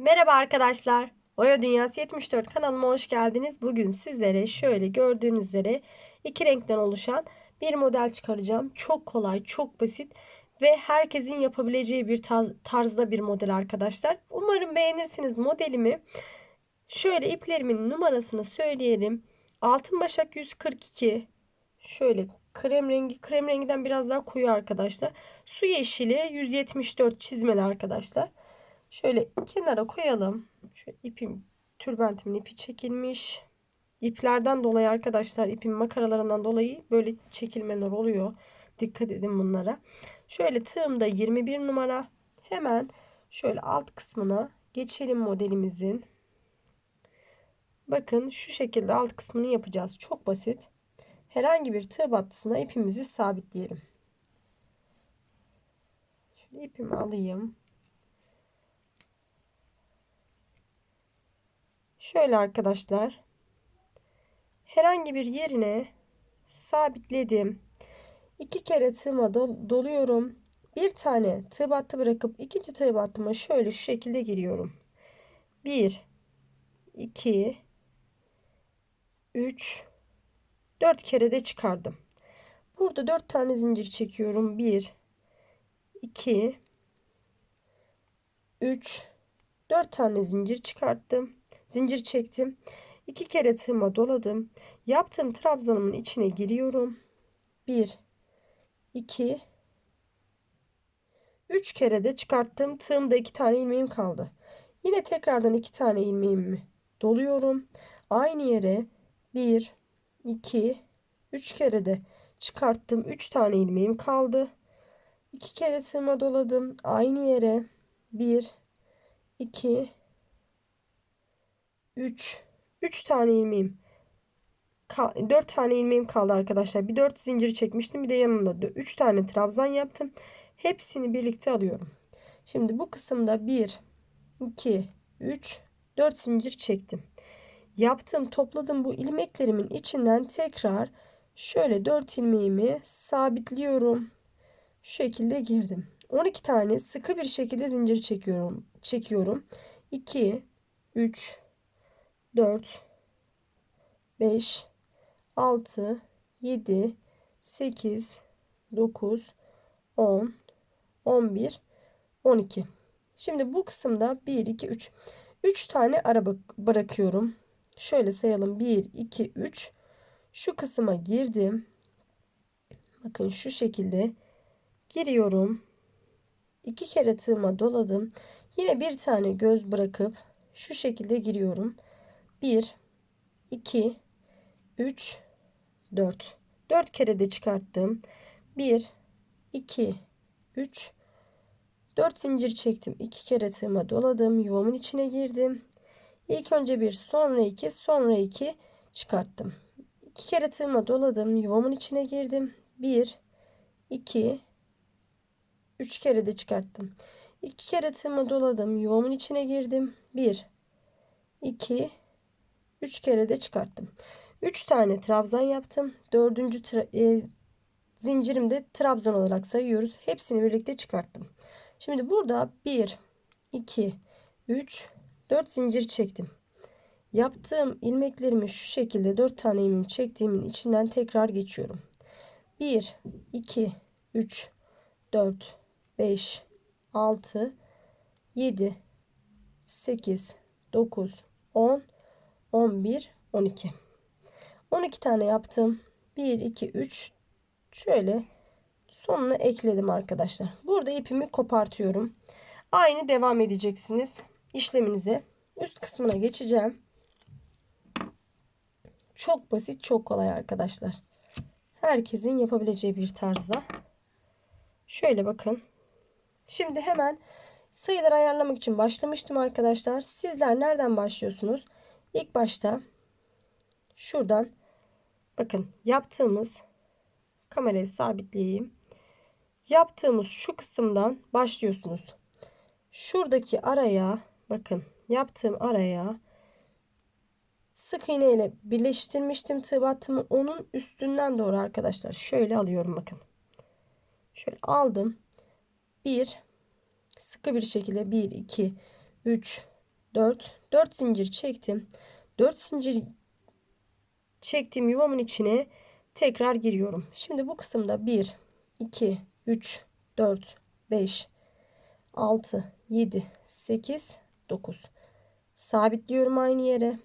Merhaba arkadaşlar. Oya Dünyası 74 kanalıma hoş geldiniz. Bugün sizlere şöyle gördüğünüz üzere iki renkten oluşan bir model çıkaracağım. Çok kolay, çok basit ve herkesin yapabileceği bir tarz- tarzda bir model arkadaşlar. Umarım beğenirsiniz modelimi. Şöyle iplerimin numarasını söyleyelim. Altın başak 142. Şöyle krem rengi, krem renginden biraz daha koyu arkadaşlar. Su yeşili 174 çizmeli arkadaşlar. Şöyle kenara koyalım. Şu ipim tülbentimin ipi çekilmiş. İplerden dolayı arkadaşlar ipin makaralarından dolayı böyle çekilmeler oluyor. Dikkat edin bunlara. Şöyle tığımda 21 numara. Hemen şöyle alt kısmına geçelim modelimizin. Bakın şu şekilde alt kısmını yapacağız. Çok basit. Herhangi bir tığ battısına ipimizi sabitleyelim. Şöyle ipimi alayım. Şöyle arkadaşlar. Herhangi bir yerine sabitledim. İki kere tığıma doluyorum. Bir tane tığ battı bırakıp ikinci tığ battıma şöyle şu şekilde giriyorum. 1 2 3 4 kere de çıkardım. Burada 4 tane zincir çekiyorum. 1 2 3 4 tane zincir çıkarttım zincir çektim. iki kere tığıma doladım. Yaptığım trabzanımın içine giriyorum. 1 2 3 kere de çıkarttım. Tığımda iki tane ilmeğim kaldı. Yine tekrardan iki tane ilmeğimi doluyorum. Aynı yere 1 2 3 kere de çıkarttım. 3 tane ilmeğim kaldı. 2 kere tığıma doladım. Aynı yere 1 2 3 3 tane ilmeğim 4 tane ilmeğim kaldı arkadaşlar. Bir 4 zincir çekmiştim. Bir de yanında 3 tane trabzan yaptım. Hepsini birlikte alıyorum. Şimdi bu kısımda 1 2 3 4 zincir çektim. Yaptım, topladım bu ilmeklerimin içinden tekrar şöyle 4 ilmeğimi sabitliyorum. Şu şekilde girdim. 12 tane sıkı bir şekilde zincir çekiyorum. Çekiyorum. 2 3 4 5 6 7 8 9 10 11 12 Şimdi bu kısımda 1 2 3 3 tane ara bırakıyorum. Şöyle sayalım 1 2 3 şu kısma girdim. Bakın şu şekilde giriyorum. 2 kere tığıma doladım. Yine bir tane göz bırakıp şu şekilde giriyorum. 1 2 3 4 4 kere de çıkarttım. 1 2 3 4 zincir çektim. 2 kere tığıma doladım. Yuvamın içine girdim. İlk önce bir sonra 2 sonra 2 çıkarttım. 2 kere tığıma doladım. Yuvamın içine girdim. 1 2 3 kere de çıkarttım. 2 kere tığıma doladım. Yuvamın içine girdim. 1 2 3 kere de çıkarttım. 3 tane trabzan yaptım. 4. e, zincirimde trabzan olarak sayıyoruz. Hepsini birlikte çıkarttım. Şimdi burada 1 2 3 4 zincir çektim. Yaptığım ilmeklerimi şu şekilde 4 tane ilmeğimi çektiğimin içinden tekrar geçiyorum. 1 2 3 4 5 6 7 8 9 10 11, 12. 12 tane yaptım. 1, 2, 3. Şöyle sonuna ekledim arkadaşlar. Burada ipimi kopartıyorum. Aynı devam edeceksiniz işleminize. Üst kısmına geçeceğim. Çok basit, çok kolay arkadaşlar. Herkesin yapabileceği bir tarzda. Şöyle bakın. Şimdi hemen sayıları ayarlamak için başlamıştım arkadaşlar. Sizler nereden başlıyorsunuz? İlk başta şuradan bakın yaptığımız kamerayı sabitleyeyim. Yaptığımız şu kısımdan başlıyorsunuz. Şuradaki araya bakın yaptığım araya sık iğne ile birleştirmiştim tığ battımı onun üstünden doğru arkadaşlar şöyle alıyorum bakın. Şöyle aldım. Bir sıkı bir şekilde 1 2 3 4 4 zincir çektim. 4 zincir çektiğim yuvamın içine tekrar giriyorum. Şimdi bu kısımda 1 2 3 4 5 6 7 8 9 sabitliyorum aynı yere.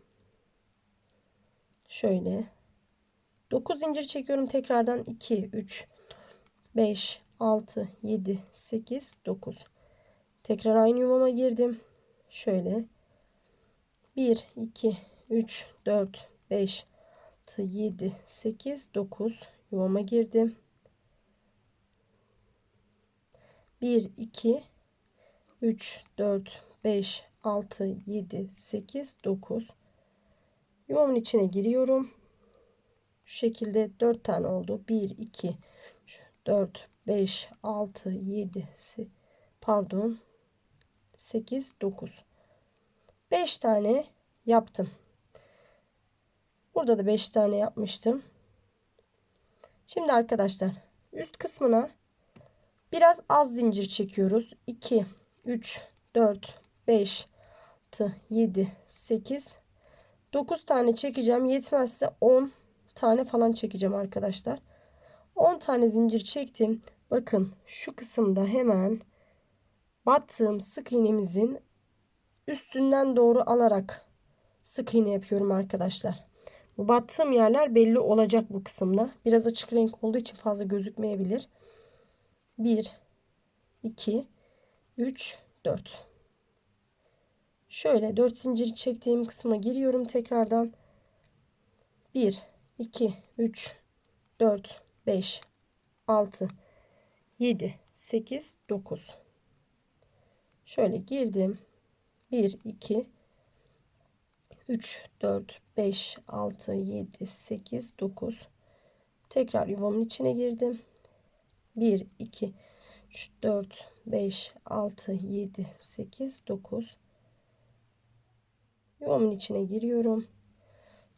Şöyle 9 zincir çekiyorum tekrardan 2 3 5 6 7 8 9 tekrar aynı yuvama girdim şöyle 1 2 3 4 5 6 7 8 9 yuvama girdim. 1 2 3 4 5 6 7 8 9 yuvamın içine giriyorum. Şu şekilde 4 tane oldu. 1 2 4 5 6 7 pardon 8 9 5 tane yaptım. Burada da 5 tane yapmıştım. Şimdi arkadaşlar üst kısmına biraz az zincir çekiyoruz. 2 3 4 5 6 7 8 9 tane çekeceğim. Yetmezse 10 tane falan çekeceğim arkadaşlar. 10 tane zincir çektim. Bakın şu kısımda hemen battığım sık iğnemizin üstünden doğru alarak sık iğne yapıyorum arkadaşlar. Bu battığım yerler belli olacak bu kısımda. Biraz açık renk olduğu için fazla gözükmeyebilir. 1 2 3 4 şöyle 4 zincir çektiğim kısma giriyorum tekrardan. 1 2 3 4 5 6 7 8 9 şöyle girdim 1 2 3 4 5 6 7 8 9 tekrar yuvamın içine girdim. 1 2 3 4 5 6 7 8 9 yuvamın içine giriyorum.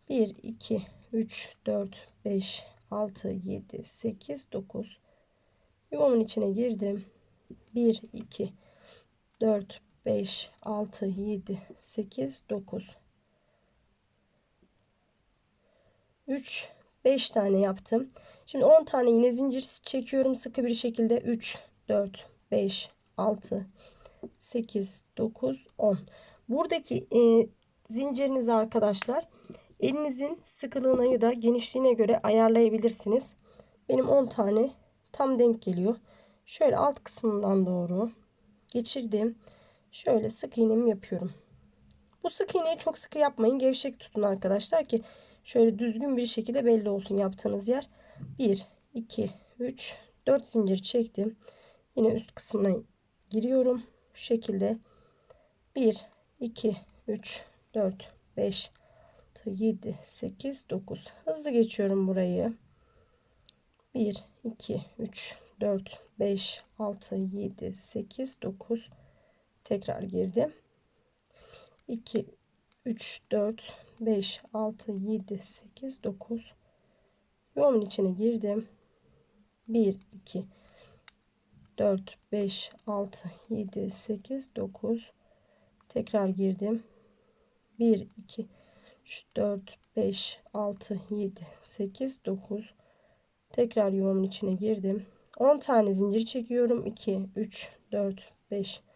1 2 3 4 5 6 7 8 9 yuvamın içine girdim. 1 2 4 5 6 7 8 9 3 5 tane yaptım. Şimdi 10 tane yine zincir çekiyorum sıkı bir şekilde. 3 4 5 6 8 9 10 buradaki e, zincirinizi arkadaşlar elinizin sıkılığına ya da genişliğine göre ayarlayabilirsiniz. Benim 10 tane tam denk geliyor. Şöyle alt kısmından doğru geçirdim şöyle sık iğnemi yapıyorum. Bu sık iğneyi çok sıkı yapmayın. Gevşek tutun arkadaşlar ki şöyle düzgün bir şekilde belli olsun yaptığınız yer. 1 2 3 4 zincir çektim. Yine üst kısmına giriyorum. Şu şekilde. 1 2 3 4 5 6 7 8 9 hızlı geçiyorum burayı. 1 2 3 4 5 6 7 8 9 tekrar girdim. 2 3 4 5 6 7 8 9 yolun içine girdim. 1 2 4 5 6 7 8 9 tekrar girdim. 1 2 3 4 5 6 7 8 9 tekrar yuvamın içine girdim. 10 tane zincir çekiyorum. 2 3 4 5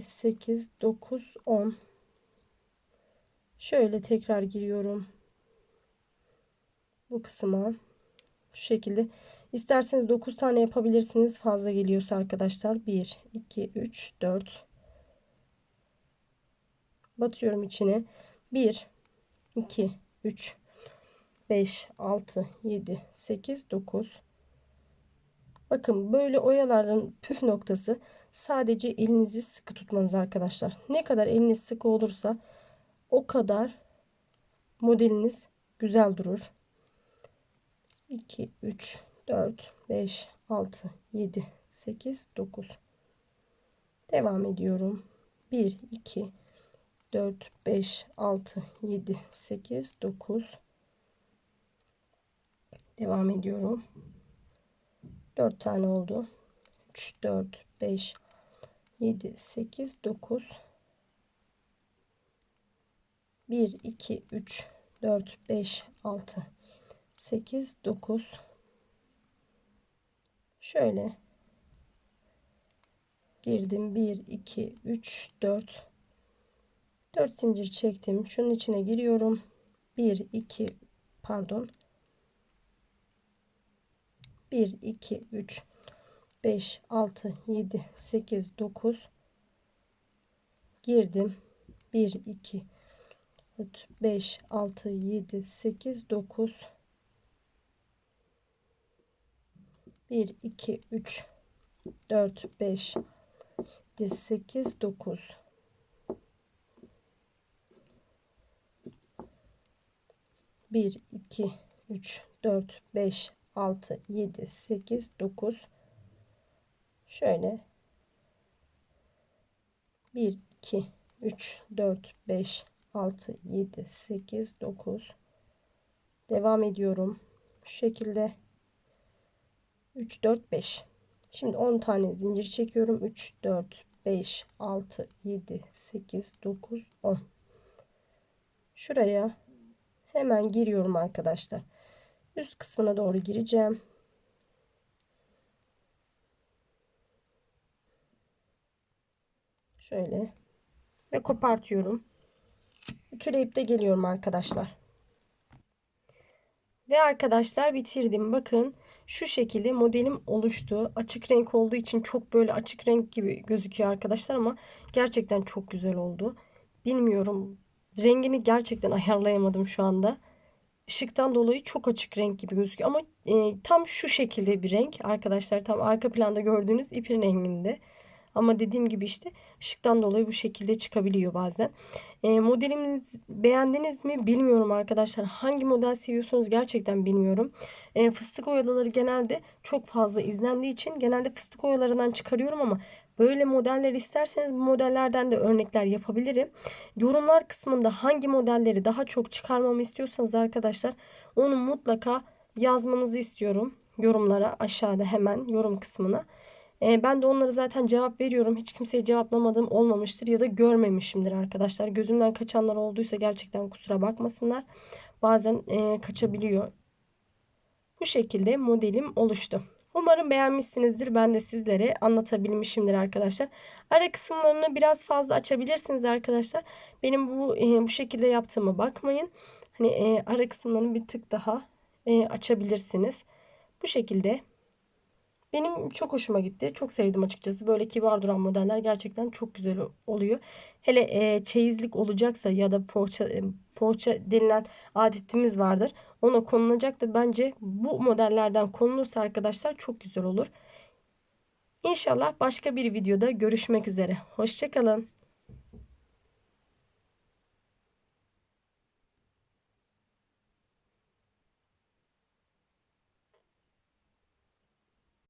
8 9 10 şöyle tekrar giriyorum bu kısma. Şu şekilde. İsterseniz 9 tane yapabilirsiniz. Fazla geliyorsa arkadaşlar. 1 2 3 4 batıyorum içine. 1 2 3 5 6 7 8 9 bakın böyle oyaların püf noktası sadece elinizi sıkı tutmanız arkadaşlar. Ne kadar eliniz sıkı olursa o kadar modeliniz güzel durur. 2 3 4 5 6 7 8 9 devam ediyorum. 1 2 4 5 6 7 8 9 devam ediyorum. 4 tane oldu. 3 4 5 7 8 9 1, 2, 3, 4, 5, 6, 8, 9. Şöyle girdim. 1, 2, 3, 4. 4 zincir çektim. Şunun içine giriyorum. 1, 2, pardon. 1, 2, 3, 5, 6, 7, 8, 9. Girdim. 1, 2, 4, 5, 6, 7, 8, 9. 1, 2, 3, 4, 5, 7, 8, 9. 1, 2, 3, 4, 5, 6, 7, 8, 9. Şöyle 1, 2, 3, 4, 5, 6, 7, 8, 9. Devam ediyorum. Şu şekilde 3, 4, 5. Şimdi 10 tane zincir çekiyorum. 3, 4, 5, 6, 7, 8, 9, 10. Şuraya hemen giriyorum arkadaşlar. Üst kısmına doğru gireceğim. Şöyle ve kopartıyorum. Ütüleyip de geliyorum arkadaşlar. Ve arkadaşlar bitirdim. Bakın şu şekilde modelim oluştu. Açık renk olduğu için çok böyle açık renk gibi gözüküyor arkadaşlar ama gerçekten çok güzel oldu. Bilmiyorum rengini gerçekten ayarlayamadım şu anda. Işıktan dolayı çok açık renk gibi gözüküyor ama e, tam şu şekilde bir renk arkadaşlar tam arka planda gördüğünüz ipin renginde. Ama dediğim gibi işte ışıktan dolayı bu şekilde çıkabiliyor bazen. E, modelimizi beğendiniz mi bilmiyorum arkadaşlar. Hangi model seviyorsunuz gerçekten bilmiyorum. E, fıstık oyaları genelde çok fazla izlendiği için genelde fıstık oyalarından çıkarıyorum ama böyle modeller isterseniz bu modellerden de örnekler yapabilirim. Yorumlar kısmında hangi modelleri daha çok çıkarmamı istiyorsanız arkadaşlar onu mutlaka yazmanızı istiyorum. Yorumlara aşağıda hemen yorum kısmına. E, ben de onlara zaten cevap veriyorum. Hiç kimseye cevaplamadığım olmamıştır ya da görmemişimdir arkadaşlar. Gözümden kaçanlar olduysa gerçekten kusura bakmasınlar. Bazen e, kaçabiliyor. Bu şekilde modelim oluştu. Umarım beğenmişsinizdir. Ben de sizlere anlatabilmişimdir arkadaşlar. Ara kısımlarını biraz fazla açabilirsiniz arkadaşlar. Benim bu e, bu şekilde yaptığıma bakmayın. Hani e, ara kısımlarını bir tık daha e, açabilirsiniz. Bu şekilde benim çok hoşuma gitti. Çok sevdim açıkçası. Böyle kibar duran modeller gerçekten çok güzel oluyor. Hele e, çeyizlik olacaksa ya da poğaça, e, poğaça denilen adetimiz vardır. Ona konulacak da bence bu modellerden konulursa arkadaşlar çok güzel olur. İnşallah başka bir videoda görüşmek üzere. Hoşçakalın.